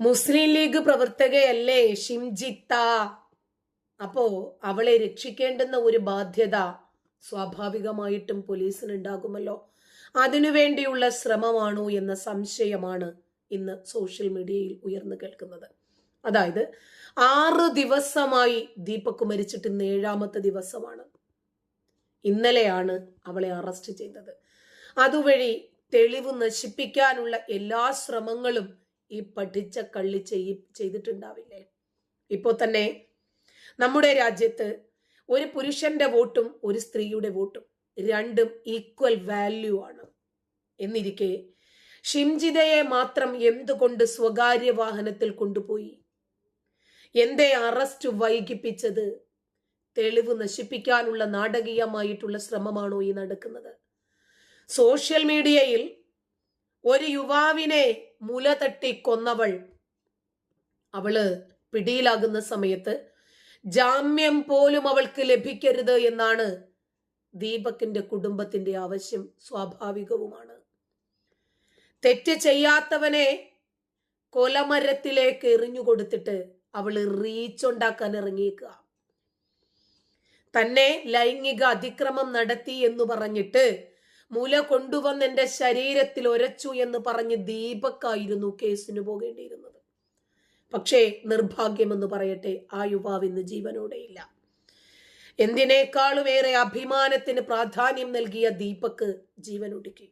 മുസ്ലിം league പ്രവർത്തകയല്ലേ ഷിംജിത്ത? അപ്പോ അവളെ രക്ഷിക്കേണ്ടുന്ന ഒരു ബാധ്യത സ്വാഭാവികമായിട്ടും പോലീസിനുണ്ടാകുമല്ലോ. അതിനുവേണ്ടിയുള്ള ശ്രമമാണോ എന്ന സംശയമാണ് ഇന്ന് സോഷ്യൽ മീഡിയയിൽ ഉയർന്നു കേൾക്കുന്നത്. അതായത് ആറ് ദിവസമായി ദീപക് മരിച്ചിട്ട് ഇന്ന് ഏഴാമത്തെ ദിവസമാണ്. ഇന്നലെയാണ് അവളെ അറസ്റ്റ് ചെയ്തത്. അതുവഴി തെളിവ് നശിപ്പിക്കാനുള്ള എല്ലാ ശ്രമങ്ങളും ഈ പഠിച്ച കള്ളി ചെയ് ചെയ്തിട്ടുണ്ടാവില്ലേ? ഇപ്പോൾ തന്നെ നമ്മുടെ രാജ്യത്ത് ഒരു പുരുഷന്റെ വോട്ടും ഒരു സ്ത്രീയുടെ വോട്ടും രണ്ടും ഈക്വൽ വാല്യൂ ആണ്. എന്നിരിക്കെ ഷിംജിതയെ മാത്രം എന്തുകൊണ്ട് സ്വകാര്യ വാഹനത്തിൽ കൊണ്ടുപോയി? എന്തേ അറസ്റ്റ് വൈകിപ്പിച്ചത്? തെളിവ് നശിപ്പിക്കാനുള്ള നാടകീയമായിട്ടുള്ള ശ്രമമാണോ ഈ നടക്കുന്നത്? സോഷ്യൽ മീഡിയയിൽ ഒരു യുവാവിനെ മുല തട്ടി കൊന്നവൾ. അവൾ പിടിയിലാകുന്ന സമയത്ത് ജാമ്യം പോലും അവൾക്ക് ലഭിക്കരുത് എന്നാണ് ദീപക്കിന്റെ കുടുംബത്തിന്റെ ആവശ്യം സ്വാഭാവികവുമാണ്. തെറ്റ് ചെയ്യാത്തവനെ കൊലമരത്തിലേക്ക് എറിഞ്ഞു കൊടുത്തിട്ട് അവൾ റീച്ച് ഉണ്ടാക്കാൻ ഇറങ്ങിയേക്കുക. തന്നെ ലൈംഗിക അതിക്രമം നടത്തി എന്ന് പറഞ്ഞിട്ട് മുല കൊണ്ടുവന്ന് എന്റെ ശരീരത്തിൽ ഒരച്ചു എന്ന് പറഞ്ഞ് ദീപക്കായിരുന്നു കേസിന് പോകേണ്ടിയിരുന്നത്. പക്ഷേ നിർഭാഗ്യമെന്ന് പറയട്ടെ ആ യുവാവ് ഇന്ന് ജീവനോടെയില്ല എന്തിനേക്കാളും ഏറെ അഭിമാനത്തിന് പ്രാധാന്യം നൽകിയ ദീപക്ക് ജീവനൊടുക്കി.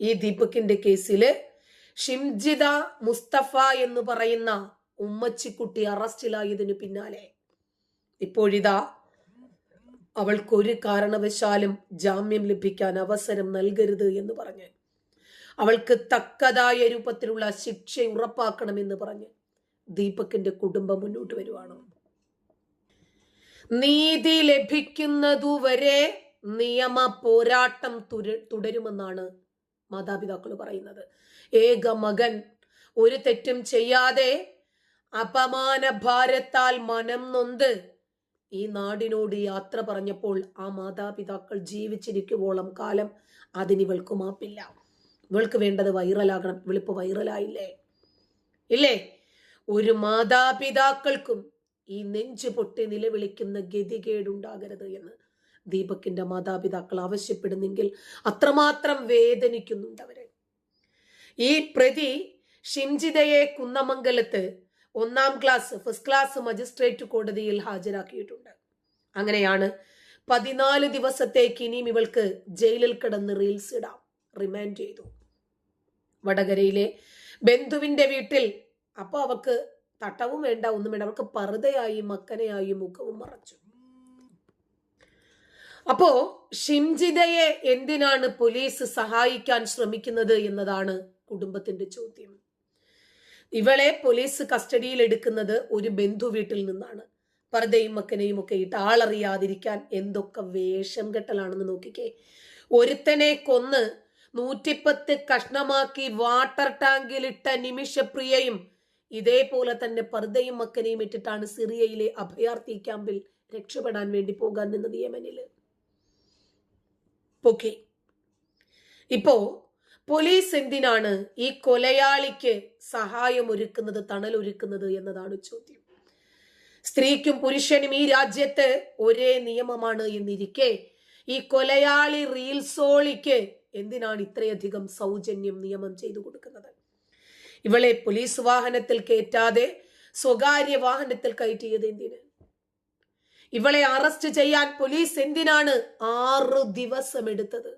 ഈ ദീപക്കിന്റെ കേസിൽ ഷിംജിത മുസ്തഫ എന്ന് പറയുന്ന ഉമ്മച്ചിക്കുട്ടി അറസ്റ്റിലായതിനു പിന്നാലെ. ഇപ്പോഴിതാ അവൾക്കൊരു കാരണവശാലും ജാമ്യം ലഭിക്കാൻ അവസരം നൽകരുത് എന്ന് പറഞ്ഞ്. അവൾക്ക് തക്കതായ രൂപത്തിലുള്ള ശിക്ഷ ഉറപ്പാക്കണമെന്ന് പറഞ്ഞ് ദീപകിന്റെ കുടുംബം മുന്നോട്ട് വരുവാണ്. നീതി ലഭിക്കുന്നതുവരെ നിയമ പോരാട്ടം തുടരുമെന്നാണ് മാതാപിതാക്കൾ പറയുന്നത്. ഏക മകൻ ഒരു തെറ്റും ചെയ്യാതെ അപമാന ഭാരത്താൽ മനം നൊന്ത് ഈ നാടിനോട് യാത്ര പറഞ്ഞപ്പോൾ ആ മാതാപിതാക്കൾ ജീവിച്ചിരിക്കുവോളം കാലം അതിനിവൾക്ക് മാപ്പില്ല. ഇവൾക്ക് വേണ്ടത് വൈറലാകണം. ഇവളിപ്പോ വൈറലായില്ലേ? ഇല്ലേ? ഒരു മാതാപിതാക്കൾക്കും ഈ നെഞ്ചു പൊട്ടി നിലവിളിക്കുന്ന ഗതികേടുണ്ടാകരുത് എന്ന് ദീപക്കിന്റെ മാതാപിതാക്കൾ ആവശ്യപ്പെടുന്നെങ്കിൽ അത്രമാത്രം വേദനിക്കുന്നുണ്ട് അവരെ. ഈ പ്രതി ഷിംജിതയെ കുന്നമംഗലത്ത് ഒന്നാം ക്ലാസ് ഫസ്റ്റ് ക്ലാസ് മജിസ്ട്രേറ്റ് കോടതിയിൽ ഹാജരാക്കിയിട്ടുണ്ട്. അങ്ങനെയാണ് പതിനാല് ദിവസത്തേക്ക് ഇനിയും ഇവൾക്ക് ജയിലിൽ കിടന്ന് റീൽസ് ഇടാം. റിമാൻഡ് ചെയ്തു. വടകരയിലെ ബന്ധുവിന്റെ വീട്ടിൽ അപ്പോൾ അവക്ക് തട്ടവും വേണ്ട ഒന്നും വേണ്ട. അവൾക്ക് പറുതയായി മക്കനയായി മുഖവും മറച്ചു. അപ്പോ ഷിംജിതയെ എന്തിനാണ് പോലീസ് സഹായിക്കാൻ ശ്രമിക്കുന്നത് എന്നതാണ് കുടുംബത്തിന്റെ ചോദ്യം. ഇവളെ പോലീസ് കസ്റ്റഡിയിൽ എടുക്കുന്നത് ഒരു ബന്ധു വീട്ടിൽ നിന്നാണ്. പർദ്ദയും മക്കനെയും ഒക്കെ ഇട്ട് ആളറിയാതിരിക്കാൻ എന്തൊക്കെ വേഷം കെട്ടലാണെന്ന് നോക്കിക്കേ. ഒരുത്തനെ കൊന്ന് നൂറ്റിപ്പത്ത് കഷ്ണമാക്കി വാട്ടർ ടാങ്കിലിട്ട നിമിഷപ്രിയയും ഇതേപോലെ തന്നെ പർദ്ദയും മക്കനെയും ഇട്ടിട്ടാണ് സിറിയയിലെ അഭയാർത്ഥി ക്യാമ്പിൽ രക്ഷപ്പെടാൻ വേണ്ടി പോകാൻ നിന്നത് യമനിൽ. പൊക്കി ഇപ്പോ പോലീസ് എന്തിനാണ് ഈ കൊലയാളിക്ക് സഹായം ഒരുക്കുന്നത് തണൽ ഒരുക്കുന്നത് എന്നതാണ് ചോദ്യം. സ്ത്രീക്കും പുരുഷനും ഈ രാജ്യത്ത് ഒരേ നിയമമാണ് എന്നിരിക്കെ ഈ കൊലയാളി റീൽസോളിക്ക് എന്തിനാണ് ഇത്രയധികം സൗജന്യം നിയമം ചെയ്തു കൊടുക്കുന്നത്? ഇവളെ പോലീസ് വാഹനത്തിൽ കയറ്റാതെ സ്വകാര്യ വാഹനത്തിൽ കയറ്റിയത് എന്തിന്? ഇവളെ അറസ്റ്റ് ചെയ്യാൻ പോലീസ് എന്തിനാണ് ആറു ദിവസം എടുത്തത്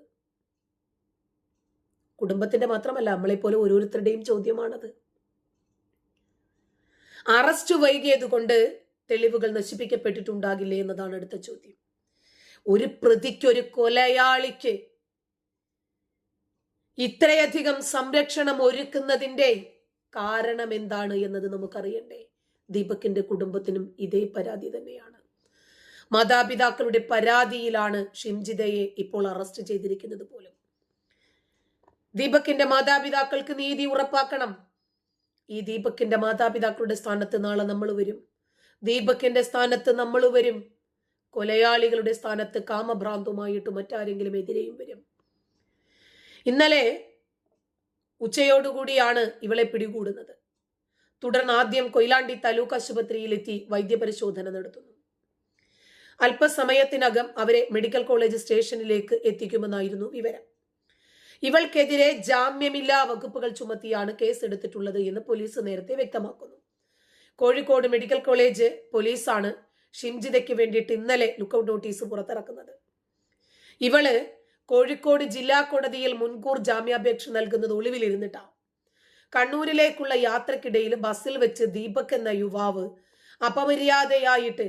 കുടുംബത്തിന്റെ മാത്രമല്ല നമ്മളെ പോലെ ഓരോരുത്തരുടെയും ചോദ്യമാണത്. അറസ്റ്റ് വൈകിയത് കൊണ്ട് തെളിവുകൾ നശിപ്പിക്കപ്പെട്ടിട്ടുണ്ടാകില്ലേ എന്നതാണ് അടുത്ത ചോദ്യം. ഒരു പ്രതിക്കൊരു കൊലയാളിക്ക് ഇത്രയധികം സംരക്ഷണം ഒരുക്കുന്നതിന്റെ കാരണം എന്താണ് എന്നത് നമുക്കറിയണ്ടേ? ദീപകിന്റെ കുടുംബത്തിനും ഇതേ പരാതി തന്നെയാണ്. മാതാപിതാക്കളുടെ പരാതിയിലാണ് ഷിംജിതയെ ഇപ്പോൾ അറസ്റ്റ് ചെയ്തിരിക്കുന്നത് പോലും. ദീപകിന്റെ മാതാപിതാക്കൾക്ക് നീതി ഉറപ്പാക്കണം. ഈ ദീപക്കിന്റെ മാതാപിതാക്കളുടെ സ്ഥാനത്ത് നാളെ നമ്മൾ വരും. ദീപക്കിന്റെ സ്ഥാനത്ത് നമ്മൾ വരും. കൊലയാളികളുടെ സ്ഥാനത്ത് കാമഭ്രാന്തുമായിട്ട് മറ്റാരെങ്കിലും എതിരെയും വരും. ഇന്നലെ ഉച്ചയോടുകൂടിയാണ് ഇവളെ പിടികൂടുന്നത്. തുടർന്ന് ആദ്യം കൊയിലാണ്ടി താലൂക്ക് ആശുപത്രിയിലെത്തി വൈദ്യപരിശോധന നടത്തുന്നു. അല്പസമയത്തിനകം അവരെ മെഡിക്കൽ കോളേജ് സ്റ്റേഷനിലേക്ക് എത്തിക്കുമെന്നായിരുന്നു വിവരം. ഇവൾക്കെതിരെ ജാമ്യമില്ലാ വകുപ്പുകൾ ചുമത്തിയാണ് കേസ് എടുത്തിട്ടുള്ളത് എന്ന് പോലീസ് നേരത്തെ വ്യക്തമാക്കുന്നു. കോഴിക്കോട് മെഡിക്കൽ കോളേജ് പോലീസാണ് ഷിംജിതയ്ക്ക് വേണ്ടിയിട്ട് ഇന്നലെ ലുക്കൌട്ട് നോട്ടീസ് പുറത്തിറക്കുന്നത്. ഇവൾ കോഴിക്കോട് ജില്ലാ കോടതിയിൽ മുൻകൂർ ജാമ്യാപേക്ഷ നൽകുന്നത് ഒളിവിലിരുന്നിട്ടാണ് കണ്ണൂരിലേക്കുള്ള യാത്രക്കിടയിൽ ബസ്സിൽ വെച്ച് ദീപക് എന്ന യുവാവ് അപമര്യാദയായിട്ട്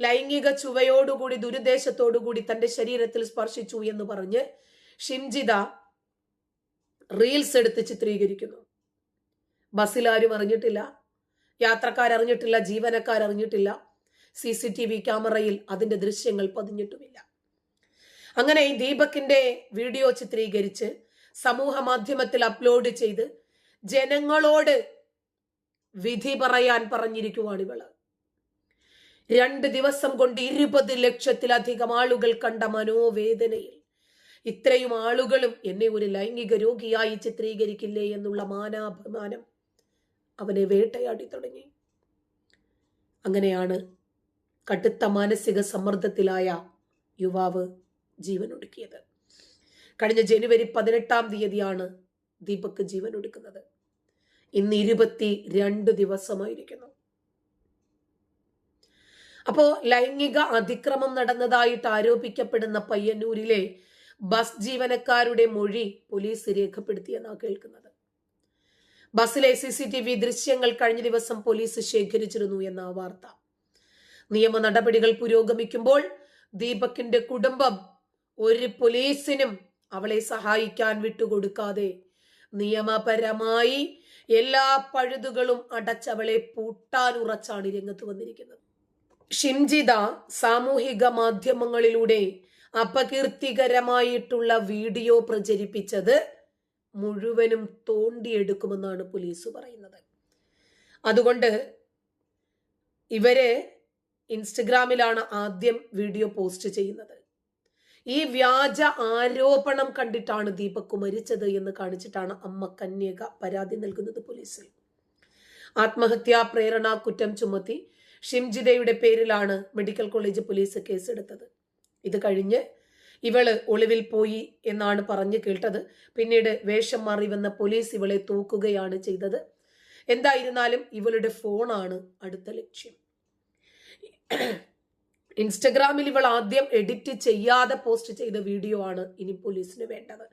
ലൈംഗിക ചുവയോടുകൂടി ദുരുദ്ദേശത്തോടുകൂടി തന്റെ ശരീരത്തിൽ സ്പർശിച്ചു എന്ന് പറഞ്ഞ് ഷിംജിത റീൽസ് എടുത്ത് ചിത്രീകരിക്കുന്നു. ബസ്സിൽ ആരും അറിഞ്ഞിട്ടില്ല. ജീവനക്കാർ അറിഞ്ഞിട്ടില്ല സി സി ടി വി ക്യാമറയിൽ അതിന്റെ ദൃശ്യങ്ങൾ പതിഞ്ഞിട്ടുമില്ല. അങ്ങനെ ഈ ദീപക്കിന്റെ വീഡിയോ ചിത്രീകരിച്ച് സമൂഹ മാധ്യമത്തിൽ അപ്ലോഡ് ചെയ്ത് ജനങ്ങളോട് വിധി പറയാൻ പറഞ്ഞിരിക്കുവാണ് ഇവൾ. രണ്ട് ദിവസം കൊണ്ട് ഇരുപത് ലക്ഷത്തിലധികം ആളുകൾ കണ്ട മനോവേദനയിൽ ഇത്രയും ആളുകളും എന്നെ ഒരു ലൈംഗിക രോഗിയായി ചിത്രീകരിക്കില്ലേ എന്നുള്ള മാനാഭിമാനം അവനെ വേട്ടയാടി തുടങ്ങി. അങ്ങനെയാണ് കടുത്ത മാനസിക സമ്മർദ്ദത്തിലായ യുവാവ് ജീവനൊടുക്കിയത്. കഴിഞ്ഞ ജനുവരി പതിനെട്ടാം തീയതിയാണ് ദീപക് ജീവനൊടുക്കുന്നത്. ഇന്ന് ഇരുപത്തി രണ്ട് ദിവസമായിരിക്കുന്നു. അപ്പോ ലൈംഗിക അതിക്രമം നടന്നതായിട്ട് ആരോപിക്കപ്പെടുന്ന പയ്യന്നൂരിലെ ബസ് ജീവനക്കാരുടെ മൊഴി പോലീസ് രേഖപ്പെടുത്തിയെന്നാണ് കേൾക്കുന്നത്. ബസ്സിലെ സി സി ടി വി ദൃശ്യങ്ങൾ കഴിഞ്ഞ ദിവസം പോലീസ് ശേഖരിച്ചിരുന്നു എന്ന വാർത്ത. നിയമ നടപടികൾ പുരോഗമിക്കുമ്പോൾ ദീപക്കിന്റെ കുടുംബം ഒരു പോലീസിനും അവളെ സഹായിക്കാൻ വിട്ടുകൊടുക്കാതെ നിയമപരമായി എല്ലാ പഴുതുകളും അടച്ചവളെ പൂട്ടാൻ ഉറച്ചാണ് രംഗത്ത് വന്നിരിക്കുന്നത്. ഷിംജിത സാമൂഹിക മാധ്യമങ്ങളിലൂടെ അപകീർത്തികരമായിട്ടുള്ള വീഡിയോ പ്രചരിപ്പിച്ചത് മുഴുവനും തോണ്ടിയെടുക്കുമെന്നാണ് പോലീസ് പറയുന്നത്. അതുകൊണ്ട് ഇവർ ഇൻസ്റ്റഗ്രാമിലാണ് ആദ്യം വീഡിയോ പോസ്റ്റ് ചെയ്യുന്നത്. ഈ വ്യാജ ആരോപണം കണ്ടിട്ടാണ് ദീപക് മരിച്ചത് എന്ന് കാണിച്ചിട്ടാണ് അമ്മ കന്യക പരാതി നൽകുന്നത് പോലീസിൽ. ആത്മഹത്യാ പ്രേരണ കുറ്റം ചുമത്തി ഷിംജിതയുടെ പേരിലാണ് മെഡിക്കൽ കോളേജ് പോലീസ് കേസെടുത്തത്. ഇത് കഴിഞ്ഞ് ഇവൾ ഒളിവിൽ പോയി എന്നാണ് പറഞ്ഞു കേട്ടത്. പിന്നീട് വേഷം മാറി വന്ന പോലീസ് ഇവളെ തൂക്കുകയാണ് ചെയ്തത്. എന്തായിരുന്നാലും ഇവളുടെ ഫോണാണ് അടുത്ത ലക്ഷ്യം. ഇൻസ്റ്റഗ്രാമിൽ ഇവൾ ആദ്യം എഡിറ്റ് ചെയ്യാതെ പോസ്റ്റ് ചെയ്ത വീഡിയോ ആണ് ഇനി പോലീസിന് വേണ്ടത്.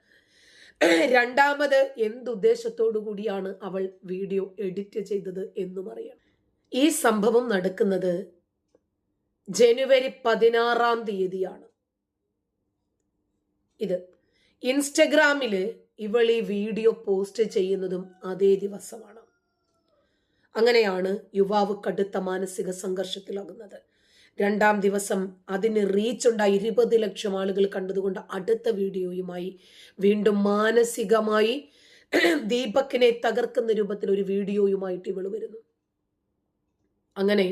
രണ്ടാമത് എന്തുദ്ദേശത്തോടു കൂടിയാണ് അവൾ വീഡിയോ എഡിറ്റ് ചെയ്തത് എന്നും അറിയണം ഈ സംഭവം നടക്കുന്നത് ജനുവരി പതിനാറാം തീയതിയാണ്. ഇത് ഇൻസ്റ്റഗ്രാമിൽ ഇവൾ ഈ വീഡിയോ പോസ്റ്റ് ചെയ്യുന്നതും അതേ ദിവസമാണ്. അങ്ങനെയാണ് യുവാവ് കടുത്ത മാനസിക സംഘർഷത്തിലാകുന്നത്. രണ്ടാം ദിവസം അതിന് റീച്ച് ഉണ്ടായി ഇരുപത് ലക്ഷം ആളുകൾ കണ്ടതുകൊണ്ട് അടുത്ത വീഡിയോയുമായി വീണ്ടും മാനസികമായി ദീപക്കിനെ തകർക്കുന്ന രൂപത്തിൽ ഒരു വീഡിയോയുമായിട്ട് ഇവൾ വരുന്നു. അങ്ങനെ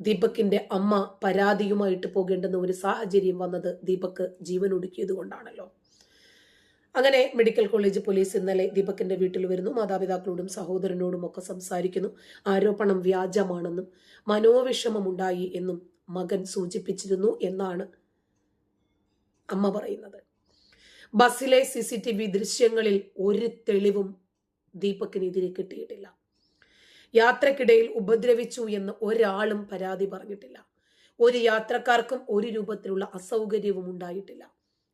ദീപക്കിന്റെ അമ്മ പരാതിയുമായിട്ട് പോകേണ്ടുന്ന ഒരു സാഹചര്യം വന്നത് ദീപക്ക് ജീവൻ ഒടുക്കിയത് കൊണ്ടാണല്ലോ. അങ്ങനെ മെഡിക്കൽ കോളേജ് പോലീസ് ഇന്നലെ ദീപക്കിന്റെ വീട്ടിൽ വരുന്നു. മാതാപിതാക്കളോടും സഹോദരനോടും ഒക്കെ സംസാരിക്കുന്നു. ആരോപണം വ്യാജമാണെന്നും മനോവിഷമമുണ്ടായി എന്നും മകൻ സൂചിപ്പിച്ചിരുന്നു എന്നാണ് അമ്മ പറയുന്നത്. ബസ്സിലെ സി സി ടി വി ദൃശ്യങ്ങളിൽ ഒരു തെളിവും ദീപക്കിനെതിരെ കിട്ടിയിട്ടില്ല. യാത്രക്കിടയിൽ ഉപദ്രവിച്ചു എന്ന് ഒരാളും പരാതി പറഞ്ഞിട്ടില്ല. ഒരു യാത്രക്കാർക്കും ഒരു രൂപത്തിലുള്ള അസൗകര്യവും ഉണ്ടായിട്ടില്ല.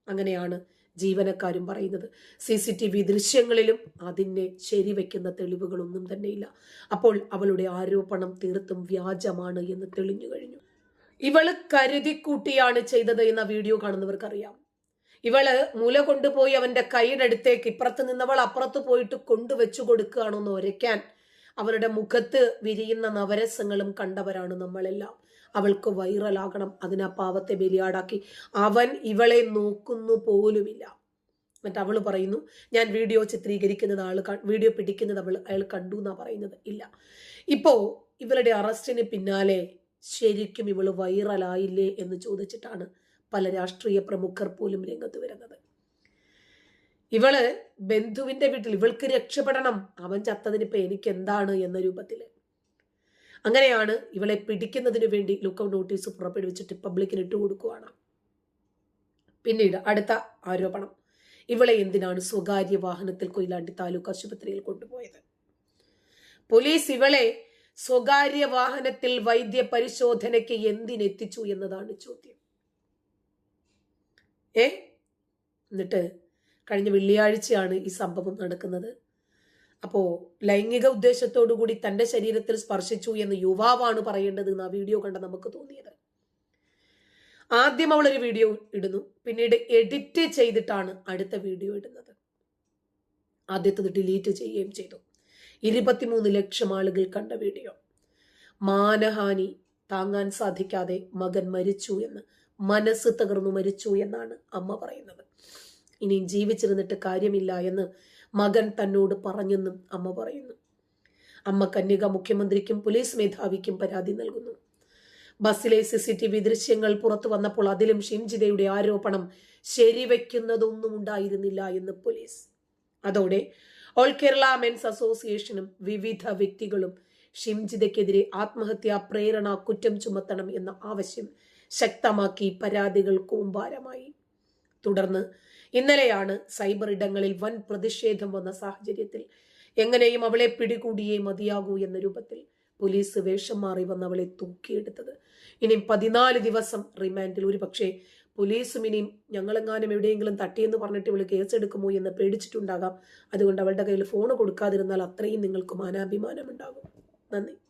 അങ്ങനെയാണ് ജീവനക്കാരും പറയുന്നത്. സി സി ടി വി ദൃശ്യങ്ങളിലും അതിനെ ശരിവെക്കുന്ന തെളിവുകളൊന്നും തന്നെയില്ല. അപ്പോൾ അവളുടെ ആരോപണം തീർത്തും വ്യാജമാണ് എന്ന് തെളിഞ്ഞു കഴിഞ്ഞു. ഇവൾ കരുതിക്കൂട്ടിയാണ് ചെയ്തത് എന്ന വീഡിയോ കാണുന്നവർക്കറിയാം. ഇവൾ മുല കൊണ്ടുപോയി അവന്റെ കൈയുടെ ഇപ്പുറത്ത് നിന്നവൾ അപ്പുറത്ത് പോയിട്ട് കൊണ്ടുവച്ചു കൊടുക്കുകയാണോ എന്ന് ഒരയ്ക്കാൻ അവരുടെ മുഖത്ത് വിരിയുന്ന നവരസങ്ങളും കണ്ടവരാണ് നമ്മളെല്ലാം. അവൾക്ക് വൈറലാകണം അതിനാ പാവത്തെ ബലിയാടാക്കി. അവൻ ഇവളെ നോക്കുന്നു പോലുമില്ല. എന്നിട്ട് അവൾ പറയുന്നു ഞാൻ വീഡിയോ ചിത്രീകരിക്കുന്നത് ആൾ വീഡിയോ പിടിക്കുന്നത് അവൾ അയാൾ കണ്ടു എന്നാ പറയുന്നത്. ഇല്ല. ഇപ്പോ ഇവളുടെ അറസ്റ്റിന് പിന്നാലെ ശരിക്കും ഇവൾ വൈറലായില്ലേ എന്ന് ചോദിച്ചിട്ടാണ് പല രാഷ്ട്രീയ പ്രമുഖർ പോലും രംഗത്ത് വരുന്നത്. ഇവൾ ബന്ധുവിന്റെ വീട്ടിൽ ഇവൾക്ക് രക്ഷപ്പെടണം. അവൻ ചത്തതിനിപ്പോ എനിക്ക് എന്താണ് എന്ന രൂപത്തിൽ അങ്ങനെയാണ് ഇവളെ പിടിക്കുന്നതിന് വേണ്ടി ലുക്കൗട്ട് നോട്ടീസ് പുറപ്പെടുവിച്ചിട്ട് പബ്ലിക്കിന് ഇട്ട് കൊടുക്കുവാണ് പിന്നീട് അടുത്ത ആരോപണം. ഇവളെ എന്തിനാണ് സ്വകാര്യ വാഹനത്തിൽ കൊയിലാണ്ടി താലൂക്ക് ആശുപത്രിയിൽ കൊണ്ടുപോയത്? പോലീസ് ഇവളെ സ്വകാര്യ വാഹനത്തിൽ വൈദ്യ പരിശോധനയ്ക്ക് എന്തിനെത്തിച്ചു എന്നതാണ് ചോദ്യം. ഏ? എന്നിട്ട് കഴിഞ്ഞ വെള്ളിയാഴ്ചയാണ് ഈ സംഭവം നടക്കുന്നത്. അപ്പോ ലൈംഗിക കൂടി തന്റെ ശരീരത്തിൽ സ്പർശിച്ചു എന്ന് യുവാവാണ് പറയേണ്ടത് എന്ന് ആ വീഡിയോ കണ്ട നമുക്ക് തോന്നിയത്. ആദ്യം അവൾ ഒരു വീഡിയോ ഇടുന്നു. പിന്നീട് എഡിറ്റ് ചെയ്തിട്ടാണ് അടുത്ത വീഡിയോ ഇടുന്നത്. ആദ്യത്തത് ഡിലീറ്റ് ചെയ്യുകയും ചെയ്തു. ഇരുപത്തിമൂന്ന് ലക്ഷം ആളുകൾ കണ്ട വീഡിയോ. മാനഹാനി താങ്ങാൻ സാധിക്കാതെ മകൻ മരിച്ചു എന്ന് മനസ്സ് തകർന്നു മരിച്ചു എന്നാണ് അമ്മ പറയുന്നത്. ഇനിയും ജീവിച്ചിരുന്നിട്ട് കാര്യമില്ല എന്ന് മകൻ തന്നോട് പറഞ്ഞെന്നും അമ്മ പറയുന്നു. അമ്മ കന്യക മുഖ്യമന്ത്രിക്കും പോലീസ് മേധാവിക്കും പരാതി നൽകുന്നു. ബസ്സിലെ സി സി ടി വി ദൃശ്യങ്ങൾ പുറത്തു വന്നപ്പോൾ അതിലും ഷിംജിതയുടെ ആരോപണം ശരിവെക്കുന്നതൊന്നും ഉണ്ടായിരുന്നില്ല എന്ന് പോലീസ്. അതോടെ ഓൾ കേരള മെൻസ് അസോസിയേഷനും വിവിധ വ്യക്തികളും ഷിംജിതയ്ക്കെതിരെ ആത്മഹത്യാ പ്രേരണ കുറ്റം ചുമത്തണം എന്ന ആവശ്യം ശക്തമാക്കി പരാതികൾ കൂമ്പാരമായി. തുടർന്ന് ഇന്നലെയാണ് സൈബർ ഇടങ്ങളിൽ വൻ പ്രതിഷേധം വന്ന സാഹചര്യത്തിൽ. എങ്ങനെയും അവളെ പിടികൂടിയേ മതിയാകൂ എന്ന രൂപത്തിൽ പോലീസ് വേഷം മാറി വന്ന് അവളെ തൂക്കിയെടുത്തത്. ഇനി പതിനാല് ദിവസം റിമാൻഡിൽ. ഒരു പക്ഷേ പോലീസും ഇനിയും ഞങ്ങളെങ്ങാനും എവിടെയെങ്കിലും തട്ടിയെന്ന് പറഞ്ഞിട്ട് ഇവൾ കേസെടുക്കുമോ എന്ന് പേടിച്ചിട്ടുണ്ടാകാം. അതുകൊണ്ട് അവളുടെ കയ്യിൽ ഫോൺ കൊടുക്കാതിരുന്നാൽ അത്രയും നിങ്ങൾക്ക് മാനാഭിമാനം ഉണ്ടാകും നന്ദി.